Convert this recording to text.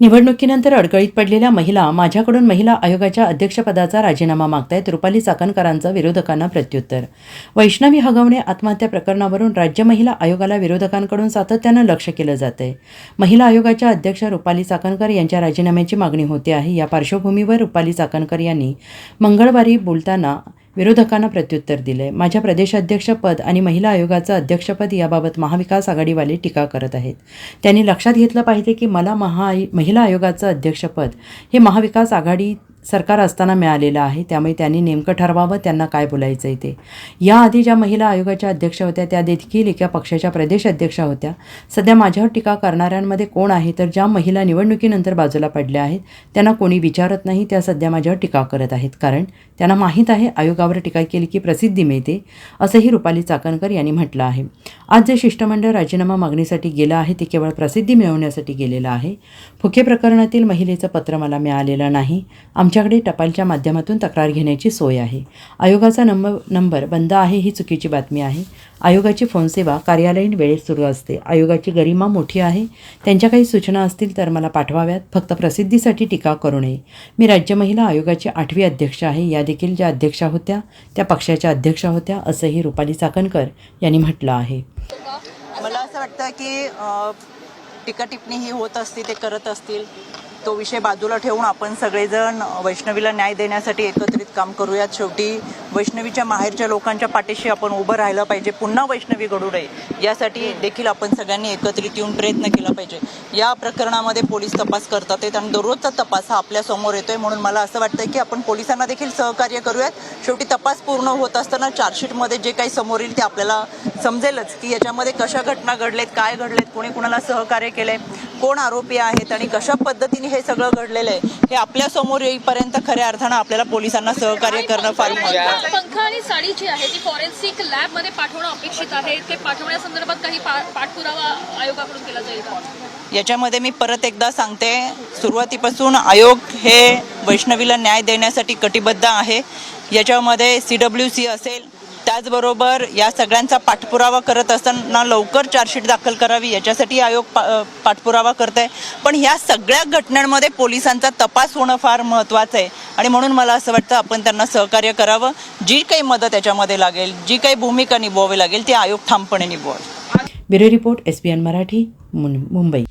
निवडणुकीनंतर अडगळीत पडलेल्या महिला माझ्याकडून महिला आयोगाच्या अध्यक्षपदाचा राजीनामा मागतायत. रुपाली चाकणकरांचं विरोधकांना प्रत्युत्तर. वैष्णवी हगवणे आत्महत्या प्रकरणावरून राज्य महिला आयोगाला विरोधकांकडून सातत्यानं लक्ष केलं जात आहे महिला आयोगाच्या अध्यक्ष रुपाली चाकणकर यांच्या राजीनाम्याची मागणी होते आहे. या पार्श्वभूमीवर रुपाली चाकणकर यांनी मंगळवारी बोलताना विरोधकांना प्रत्युत्तर दिले माझ्या प्रदेशाध्यक्षपद आणि महिला आयोगाचं अध्यक्षपद याबाबत महाविकास आघाडीवाले टीका करत आहेत. त्यांनी लक्षात घेतलं पाहिजे की मला महा महिला आयोगाचं अध्यक्षपद हे महाविकास आघाडी सरकार असताना मिळालेलं आहे. त्यामुळे त्यांनी नेमकं ठरवावं त्यांना काय बोलायचं आहे ते. याआधी ज्या महिला आयोगाच्या अध्यक्ष होत्या त्या देखील एका पक्षाच्या प्रदेश अध्यक्षा होत्या. सध्या माझ्यावर टीका करणाऱ्यांमध्ये कोण आहे? तर ज्या महिला निवडणुकीनंतर बाजूला पडल्या आहेत त्यांना कोणी विचारत नाही त्या सध्या माझ्यावर टीका करत आहेत. कारण त्यांना माहीत आहे आयोगावर टीका केली की प्रसिद्धी मिळते असंही रुपाली चाकणकर यांनी म्हटलं आहे. आज जे शिष्टमंडळ राजीनामा मागणीसाठी गेलं आहे ते केवळ प्रसिद्धी मिळवण्यासाठी गेलेलं आहे. फुके प्रकरणातील महिलेचं पत्र मला मिळालेलं नाही. आमच्या आमच्याकडे टपालच्या माध्यमातून तक्रार घेण्याची सोय आहे. आयोगाचा नंबर नंबर बंद आहे ही चुकीची बातमी आहे. आयोगाची फोनसेवा कार्यालयीन वेळेत सुरू असते. आयोगाची गरिमा मोठी आहे. त्यांच्या काही सूचना असतील तर मला पाठवाव्यात. फक्त प्रसिद्धीसाठी टीका करू नये. मी राज्य महिला आयोगाची आठवी अध्यक्ष आहे. या देखील ज्या अध्यक्षा होत्या त्या पक्षाच्या अध्यक्षा होत्या असंही रुपाली चाकणकर यांनी म्हटलं आहे. मला असं वाटतं की टीका टिप्पणी ही होत असते ते करत असतील. तो विषय बाजूला ठेवून आपण सगळेजण वैष्णवीला न्याय देण्यासाठी एकत्रित काम करूयात. शेवटी वैष्णवीच्या माहेरच्या लोकांच्या पाठीशी आपण उभं राहिलं पाहिजे. पुन्हा वैष्णवी घडू नये. यासाठी देखील आपण सगळ्यांनी एकत्रित येऊन प्रयत्न केला पाहिजे. या प्रकरणामध्ये पोलीस तपास करतात आहेत आणि दररोजचा तपास हा आपल्यासमोर येतोय म्हणून मला असं वाटतं की आपण पोलिसांना देखील सहकार्य करूयात. शेवटी तपास पूर्ण होत असताना चार्जशीटमध्ये जे काही समोर येईल ते आपल्याला समजेलच की याच्यामध्ये कशा घटना घडलेत काय घडलेत कोणी कुणाला सहकार्य केलंय. कोण आरोपी आहेत आणि कशा पद्धतीने हे सगळं घडलेलं आहे हे आपल्यासमोर येईपर्यंत खऱ्या अर्थानं आपल्याला पोलिसांना सहकार्य करणं फार महत्त्वाचं आहे. पंख आणि साडी जी आहे ती फॉरेन्सिक लॅबमध्ये पाठवणं अपेक्षित आहे. ते पाठवण्यासंदर्भात काही पाठपुरावा आयोगाकडून केला जाईल का? याच्यामध्ये मी परत एकदा सांगते सुरुवातीपासून आयोग हे वैष्णवीला न्याय देण्यासाठी कटिबद्ध आहे. याच्यामध्ये सी डब्ल्यू सी असेल त्याचबरोबर या सगळ्यांचा पाठपुरावा करत असताना लवकर चार्जशीट दाखल करावी याच्यासाठी आयोग पा पाठपुरावा करत आहे पण ह्या सगळ्या घटनांमध्ये पोलिसांचा तपास होणं फार महत्त्वाचं आहे. आणि म्हणून मला असं वाटतं आपण त्यांना सहकार्य करावं. जी काही मदत याच्यामध्ये लागेल जी काही भूमिका निभवावी लागेल ती आयोग ठामपणे निभवावी bureau report S N Marathi Mumbai.